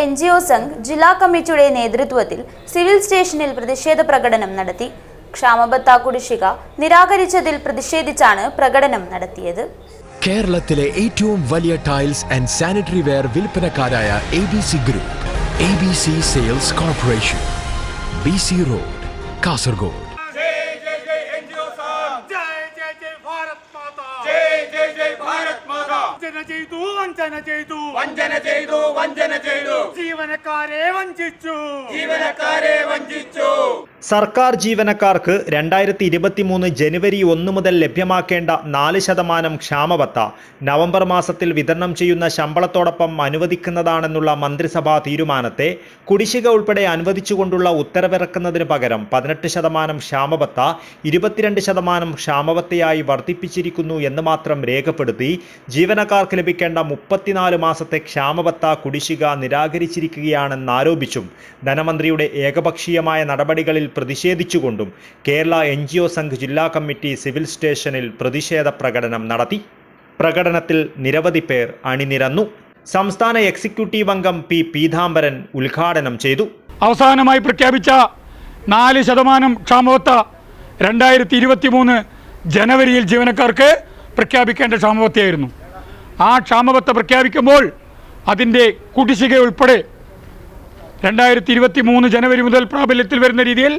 N G O Sangh ജില്ലാ കമ്മിറ്റിയുടെ നേതൃത്വത്തിൽ സിവിൽ സ്റ്റേഷനിൽ പ്രതിഷേധ പ്രകടനം നടത്തി. ക്ഷാമബത്ത കുടിശ്ശിക നിരാകരിച്ചതിൽ പ്രതിഷേധിച്ചാണ് പ്രകടനം നടത്തിയത്. കേരളത്തിലെ ഏറ്റവും വലിയ tiles and sanitary ware വിൽപ്പനക്കാരായ A B C group A B C sales corporation B C road Kasaragod. Jai Jai Jai Bharat Mata. Jai Jai Jai Bharat Mata. ജന ചെയ്തു വഞ്ചന ചെയ്തു. വഞ്ചന ചെയ്തു വഞ്ചന ചെയ്തു. ജീവനക്കാരെ വഞ്ചിച്ചു. ജീവനക്കാരെ വഞ്ചിച്ചു. സർക്കാർ ജീവനക്കാർക്ക് രണ്ടായിരത്തി ഇരുപത്തി മൂന്ന് ജനുവരി ഒന്ന് മുതൽ ലഭ്യമാക്കേണ്ട നാല് ശതമാനം ക്ഷാമബത്ത നവംബർ മാസത്തിൽ വിതരണം ചെയ്യുന്ന ശമ്പളത്തോടൊപ്പം അനുവദിക്കുന്നതാണെന്നുള്ള മന്ത്രിസഭാ തീരുമാനത്തെ കുടിശ്ശിക ഉൾപ്പെടെ അനുവദിച്ചുകൊണ്ടുള്ള ഉത്തരവിറക്കുന്നതിന് പകരം പതിനെട്ട് ശതമാനം ക്ഷാമബത്ത ഇരുപത്തിരണ്ട് ശതമാനം ക്ഷാമബത്തയായി വർദ്ധിപ്പിച്ചിരിക്കുന്നു എന്ന് മാത്രം രേഖപ്പെടുത്തി ജീവനക്കാർക്ക് ലഭിക്കേണ്ട മുപ്പത്തിനാല് മാസത്തെ ക്ഷാമബത്ത കുടിശ്ശിക നിരാകരിച്ചിരിക്കുകയാണെന്നാരോപിച്ചും ധനമന്ത്രിയുടെ ഏകപക്ഷീയമായ നടപടികളിൽ പ്രതിഷേധിച്ചുകൊണ്ടും Kerala N G O Sangh ജില്ലാ കമ്മിറ്റി സിവിൽ സ്റ്റേഷനിൽ പ്രതിഷേധ പ്രകടനം നടത്തി. പ്രകടനത്തിൽ നിരവധി പേർ അണിനിരന്നു. സംസ്ഥാന എക്സിക്യൂട്ടീവ് അംഗം പി പീതാംബരൻ ഉദ്ഘാടനം ചെയ്തു. അവസാനമായി പ്രഖ്യാപിച്ച നാല് ശതമാനം ക്ഷാമബത്ത രണ്ടായിരത്തി ഇരുപത്തി മൂന്ന് ജനുവരിയിൽ ജീവനക്കാർക്ക് പ്രഖ്യാപിക്കേണ്ട ക്ഷാമബത്തയായിരുന്നു. ആ ക്ഷാമബത്ത പ്രഖ്യാപിക്കുമ്പോൾ അതിന്റെ കുടിശ്ശിക ഉൾപ്പെടെ രണ്ടായിരത്തി ഇരുപത്തി മൂന്ന് ജനുവരി മുതൽ പ്രാബല്യത്തിൽ വരുന്ന രീതിയിൽ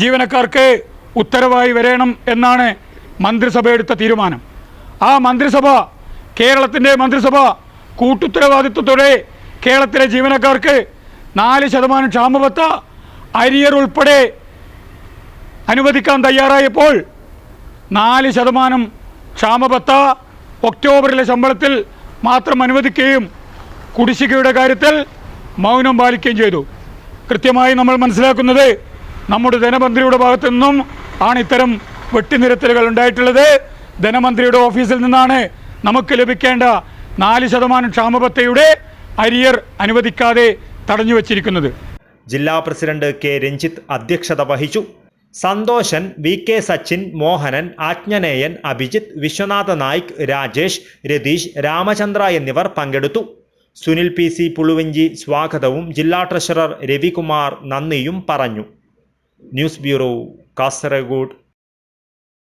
ജീവനക്കാർക്ക് ഉത്തരവായി വരണം എന്നാണ് മന്ത്രിസഭ എടുത്ത തീരുമാനം. ആ മന്ത്രിസഭ കേരളത്തിന്റെ മന്ത്രിസഭ കൂട്ടുത്തരവാദിത്വത്തോടെ കേരളത്തിലെ ജീവനക്കാർക്ക് നാല് ശതമാനം ക്ഷാമബത്ത അരിയർ ഉൾപ്പെടെ അനുവദിക്കാൻ തയ്യാറായപ്പോൾ നാല് ശതമാനം ക്ഷാമബത്ത ഒക്ടോബറിലെ ശമ്പളത്തിൽ മാത്രം അനുവദിക്കുകയും കുടിശ്ശികയുടെ കാര്യത്തിൽ മൗനം പാലിക്കുകയും ചെയ്തു. കൃത്യമായി നമ്മൾ മനസ്സിലാക്കുന്നത് നമ്മുടെ ധനമന്ത്രിയുടെ ഭാഗത്തു നിന്നും ആണ് ഇത്തരം വെട്ടിനിരത്തലുകൾ ഉണ്ടായിട്ടുള്ളത്. ധനമന്ത്രിയുടെ ഓഫീസിൽ നിന്നാണ് നമുക്ക് ലഭിക്കേണ്ട നാല് ശതമാനം ക്ഷാമബത്തയുടെ അരിയർ അനുവദിക്കാതെ തടഞ്ഞു വച്ചിരിക്കുന്നത്. ജില്ലാ പ്രസിഡന്റ് കെ രഞ്ജിത്ത് അധ്യക്ഷത വഹിച്ചു. സന്തോഷൻ വി കെ സച്ചിൻ മോഹനൻ ആജ്ഞനേയൻ അഭിജിത്ത് വിശ്വനാഥ നായിക് രാജേഷ് രതീഷ് രാമചന്ദ്ര എന്നിവർ പങ്കെടുത്തു. സുനിൽ പി സി പുളുവഞ്ചി സ്വാഗതവും ജില്ലാ ട്രഷറർ രവികുമാർ നന്ദിയും പറഞ്ഞു. News bureau Kasaragod.